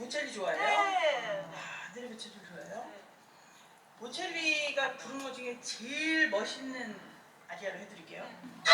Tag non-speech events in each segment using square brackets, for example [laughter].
보첼리 좋아해요? 네. 아, 아들이 보첼리 좋아해요? 보첼리가 부른 것 중에 제일 멋있는 아리아를 해드릴게요. 저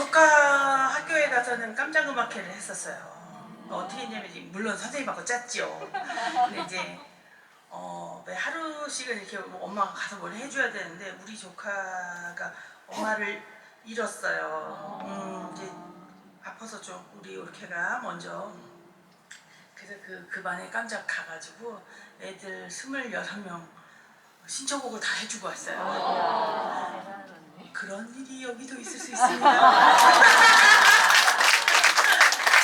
조카 학교에 가서는 깜짝 음악회를 했었어요. 어떻게 했냐면 이제 물론 선생님하고 짰죠. 근데 이제 어, 왜 하루씩은 이렇게 뭐 엄마가 가서 뭘 해줘야 되는데 우리 조카가 엄마를 잃었어요. 음, 이제 아파서 좀 우리 올케가 먼저 그래서 그, 그 반에 깜짝 가가지고 애들 26명 신청곡을 다 해주고 왔어요. 그런 일이 여기도 있을 수 있습니다.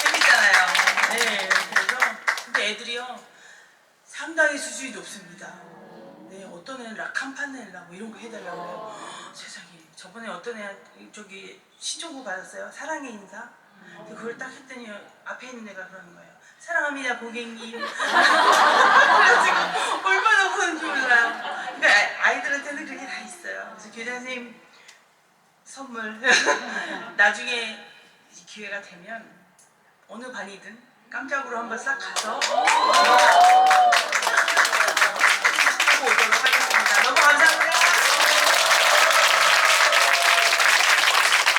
재밌잖아요. 네, 그래서 근데 애들이요 수준이 높습니다. 네, 어떤 애는 라 캄파넬라 뭐 이런 거 해달라고 해요. 헉, 세상에 저번에 어떤 애 저기 신청곡 받았어요. 사랑의 인사. 근데 그걸 딱 했더니 앞에 있는 애가 그러는 거예요. 사랑합니다 고객님. [laughs] 그래가지고 얼마나 우는지 몰라요. 그러니까 아- 아이들한테는 그게 다 있어요. 그래서 교장 선생님 선물 [laughs] 나중에 기회가 되면 어느 반이든 깜짝으로 한번 싹 가서